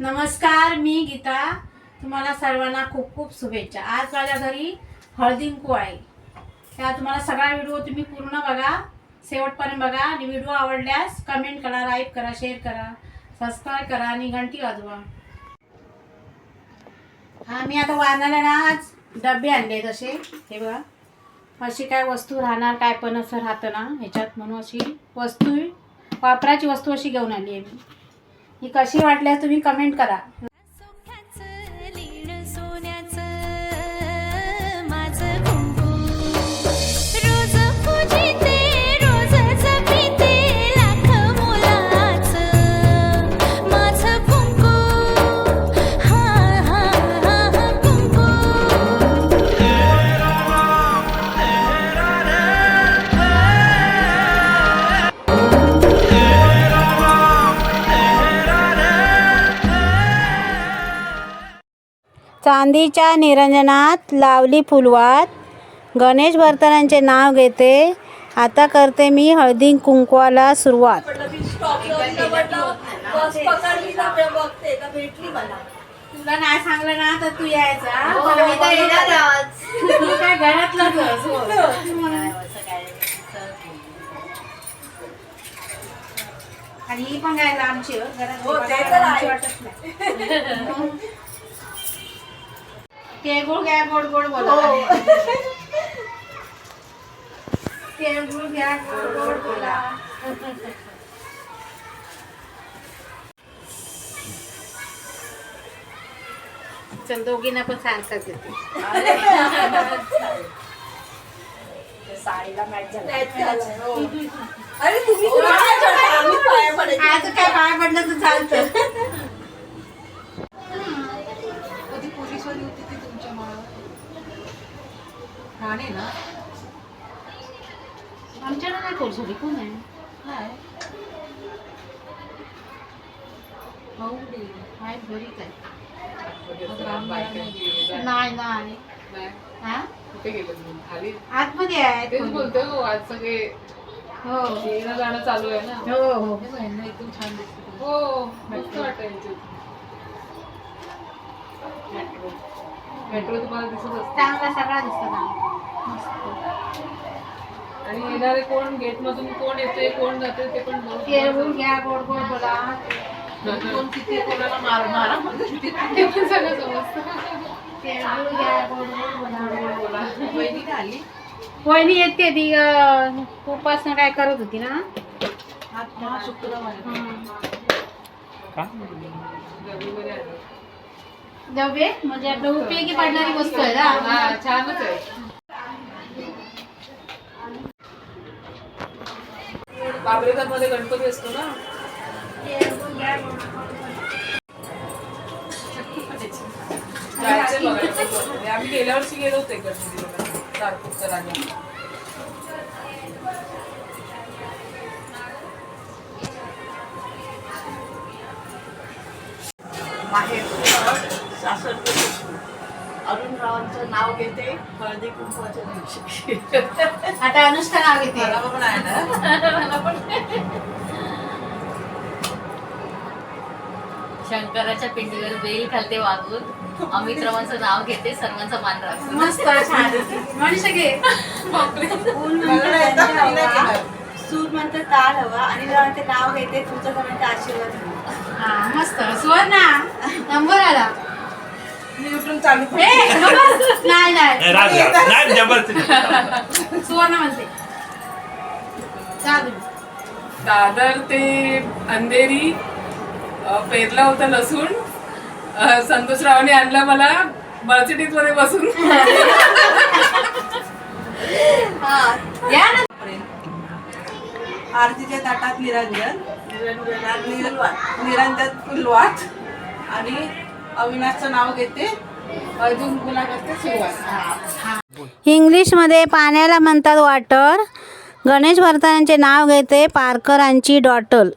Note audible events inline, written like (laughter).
नमस्कार मी गीता. तुम्हाला सर्वांना खूप खूप शुभेच्छा. आज माझ्या घरी हळदिंकू आहे. त्या तुम्हाला सगळा व्हिडिओ तुम्ही पूर्ण बघा. शेवटपर्यंत बघा आणि व्हिडिओ आवडल्यास कमेंट करा लाईक करा शेअर करा सबस्क्राईब करा आणि घंटी वाजवा. हा मी आता वाढणाऱ्या ना आज डबे आणले तसे हे बघा. अशी काय वस्तू राहणार काय पण असं राहतं ना ह्याच्यात म्हणून अशी वस्तू वापराची वस्तू अशी घेऊन आली आहे मी. ही कशी वाटल्यास तुम्ही कमेंट करा. चांदीच्या निरंजनात लावली फुलवात. गणेश भरतनांचे नाव घेते. आता करते मी हळदी कुंकवाला सुरुवात. तुला नाही सांगलं ना तर तू यायचा तू काय घरातलंच आणि ही पण काय आमची घरात आमची वाटत नाही. (laughs) तिळगुळ घ्या गोड गोड बोला. तिळगुळ घ्या गोड गोड बोला. चल दोघींना पण सारखाच येते. आज काय पाय पडलं तर चालतं कधी पोलीसवाली होती ती तुमच्या माळावर राणे ना. आमच्याकडे नाही कोण कोण आहे? काय? भाऊ मग रामबाई नाही. नाही नाही. नाही. हा? कुठे गेले तुम्ही? खाली? आतमध्ये आहेत तेच बोलतोय हो आज सगळे हो. येणं जाणं चालू आहे ना. हो हो. हे एकदम छान दिसते हो मस्त वाटायचं मेट्रो मेट्रो तुम्हाला दिसत असते. चांगला सगळा दिसतो ना. आणि येणारे कोण गेट मधून कोण येते कोण जाते ते पण घ्या गोड गोड बोला. कोण किती कोणाला मार मारा ते पण सगळं समजतं. घ्या गोड गोड बोला. बोला. आली वहिनी येते ती उपासना काय करत होती ना? आली. डबे म्हणजे आपलं उपयोगी पडणारी वस्तू आहे ना? छानच आहे. मध्ये गणपती असतो ना? म्हणजे आम्ही गेल्या वर्षी गेलो होते गणपती तारपूरच्या राजा माहेर सासर अरुण रावांचं नाव घेते हळदी कुंकवाच्या दिवशी. आता अनुष्का नाव घेते. मला पण आहे ना? शंकराच्या पिंडीवर बेल घालते वागून. अमित रवांचं नाव घेते सर्वांचा मान राखते मस्त छान. मनुष्य घे. सूर म्हणते ताल हवा. आणि जेव्हा ते नाव घेते तुमचं म्हणते आशीर्वाद. हा मस्त. सुवर्णा नंबर आला. मी उठून चालू ए, नंबर- नाही नाही. राज नाही. जबरदस्ती सुवर्णा म्हणते. दादर ते अंधेरी अ, पेरलं होतं लसूण. अ, संतोषरावने आणलं मला मर्सिडीजमध्ये बसून या ना. आरतीच्या ताटात निरंजन. निरंजन निरंजन फुलवात आणि अविनाशचं नाव घेते. अर्जुन गुला करते सुरुवात इंग्लिशमध्ये पाण्याला म्हणतात वॉटर. गणेश भरतानांचे नाव घेते पारकरांची डॉटल.